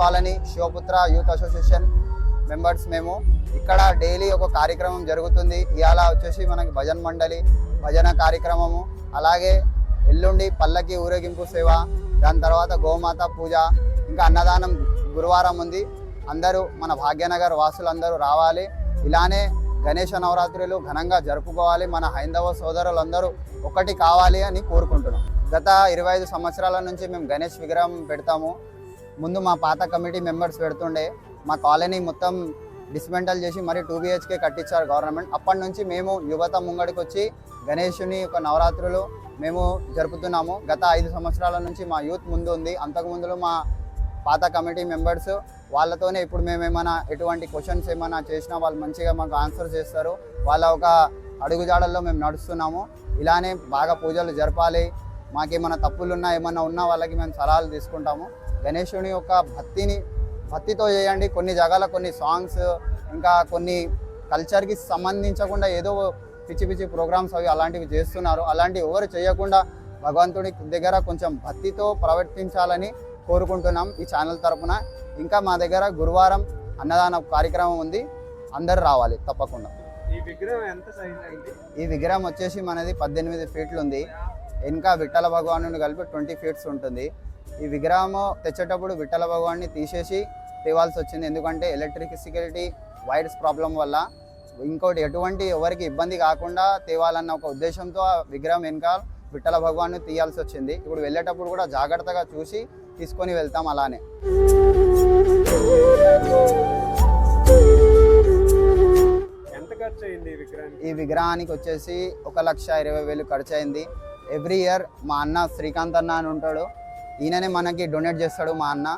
Colony Shivaputra youth association members మేము. ఇక్కడ daily ఒక కార్యక్రమం జరుగుతుంది. ఇవాళ వచ్చేసి మనకి భజన మండలి భజన కార్యక్రమము. అలాగే ఎల్లుండి పల్లకి ఊరేగింపు సేవ దాని తర్వాత గోమాత పూజ ఇంకా అన్నదానం గురువారం ఉంది. అందరూ మన భాగ్యనగర్ వాసులందరూ రావాలి. ఇలానే గణేష నవరాత్రులు ఘనంగా జరుపుకోవాలి. మన హైందవ సోదరులందరూ ఒకటి కావాలి అని కోరుకుంటున్నాం. గత ఇరవై ఐదు సంవత్సరాల నుంచి మేము గణేష్ విగ్రహం పెడతాము. ముందు మా పాత కమిటీ మెంబర్స్ పెడుతుండే మా కాలనీ మొత్తం డిస్మెంటల్ చేసి మరి టూ బిహెచ్కే కట్టించారు గవర్నమెంట్. అప్పటి నుంచి మేము యువత ముంగడికి వచ్చి గణేషుని ఒక నవరాత్రులు మేము జరుపుతున్నాము. గత ఐదు సంవత్సరాల నుంచి మా యూత్ ముందు ఉంది. అంతకు ముందులో మా పాత కమిటీ మెంబర్స్ వాళ్ళతోనే ఇప్పుడు మేము ఏమైనా ఎటువంటి క్వశ్చన్స్ ఏమైనా చేసినా వాళ్ళు మంచిగా మాకు ఆన్సర్ చేస్తారు. వాళ్ళ ఒక అడుగుజాడల్లో మేము నడుస్తున్నాము. ఇలానే బాగా పూజలు జరపాలి. మాకేమైనా తప్పులు ఉన్నా ఏమన్నా ఉన్నా వాళ్ళకి మేము సలహాలు తీసుకుంటాము. గణేశుని యొక్క భక్తిని భక్తితో చేయండి. కొన్ని జాగాల కొన్ని సాంగ్స్ ఇంకా కొన్ని కల్చర్కి సంబంధించకుండా ఏదో పిచ్చి పిచ్చి ప్రోగ్రామ్స్ అవి అలాంటివి చేస్తున్నారు. అలాంటివి ఎవరు చేయకుండా భగవంతుడి దగ్గర కొంచెం భక్తితో ప్రవర్తించాలని కోరుకుంటున్నాం ఈ ఛానల్ తరపున. ఇంకా మా దగ్గర గురువారం అన్నదాన కార్యక్రమం ఉంది. అందరు రావాలి తప్పకుండా. ఈ విగ్రహం ఎంత ఈ విగ్రహం వచ్చేసి మనది పద్దెనిమిది ఫీట్లు ఉంది ఇంకా విఠల భగవాను కలిపి ట్వంటీ ఫీట్స్ ఉంటుంది. ఈ విగ్రహము తెచ్చేటప్పుడు విఠల భగవాన్ని తీసేసి తేవాల్సి వచ్చింది. ఎందుకంటే ఎలక్ట్రిసిటీ వైర్స్ ప్రాబ్లం వల్ల ఇంకోటి ఎటువంటి ఎవరికి ఇబ్బంది కాకుండా తేవాలన్న ఒక ఉద్దేశంతో ఆ విగ్రహం వెనక విఠల భగవాన్ని తీయాల్సి వచ్చింది. ఇప్పుడు వెళ్ళేటప్పుడు కూడా జాగ్రత్తగా చూసి తీసుకొని వెళ్తాం అలానే. ఈ విగ్రహానికి? వచ్చేసి ఒక లక్ష ఇరవై వేలు ఖర్చు అయింది ఎవ్రీ ఇయర్ మా అన్న శ్రీకాంత్ అన్న అని ఉంటాడు. ఈయననే మనకి డొనేట్ చేస్తాడు మా అన్న.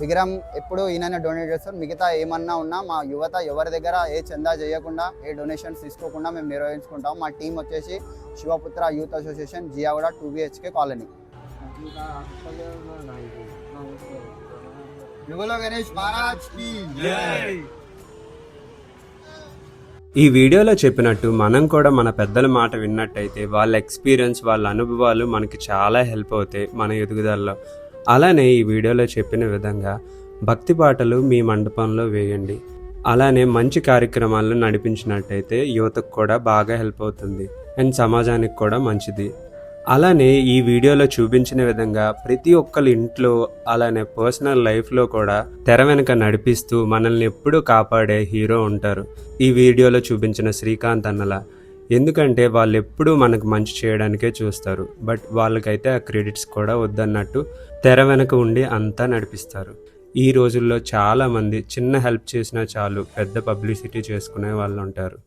విగ్రహం ఎప్పుడు ఈయననే డొనేట్ చేస్తాడు. మిగతా ఏమన్నా ఉన్నా మా యువత ఎవరి దగ్గర ఏ చందా చేయకుండా ఏ డొనేషన్స్ తీసుకోకుండా మేము నిర్వహించుకుంటాం. మా టీం వచ్చేసి Shivaputra youth association Jiyaguda two BHK colony. Ganesh Maharaj ఈ వీడియోలో చెప్పినట్టు మనం కూడా మన పెద్దల మాట విన్నట్టయితే వాళ్ళ ఎక్స్పీరియన్స్ వాళ్ళ అనుభవాలు మనకి చాలా హెల్ప్ అవుతాయి మన ఎదుగుదలలో. అలానే ఈ వీడియోలో చెప్పిన విధంగా భక్తి పాటలు మీ మండపంలో వేయండి. అలానే మంచి కార్యక్రమాలను నడిపించినట్టయితే యువతకు కూడా బాగా హెల్ప్ అవుతుంది. అండ్ సమాజానికి కూడా మంచిది. అలానే ఈ వీడియోలో చూపించిన విధంగా ప్రతి ఒక్కరి ఇంట్లో అలానే పర్సనల్ లైఫ్లో కూడా తెర వెనక నడిపిస్తూ మనల్ని ఎప్పుడూ కాపాడే హీరో ఉంటారు. ఈ వీడియోలో చూపించిన శ్రీకాంత్ అన్నల. ఎందుకంటే వాళ్ళు ఎప్పుడూ మనకు మంచి చేయడానికే చూస్తారు. బట్ వాళ్ళకైతే ఆ క్రెడిట్స్ కూడా వద్దన్నట్టు తెర వెనక ఉండి అంతా నడిపిస్తారు. ఈ రోజుల్లో చాలామంది చిన్న హెల్ప్ చేసినా చాలు పెద్ద పబ్లిసిటీ చేసుకునే వాళ్ళు ఉంటారు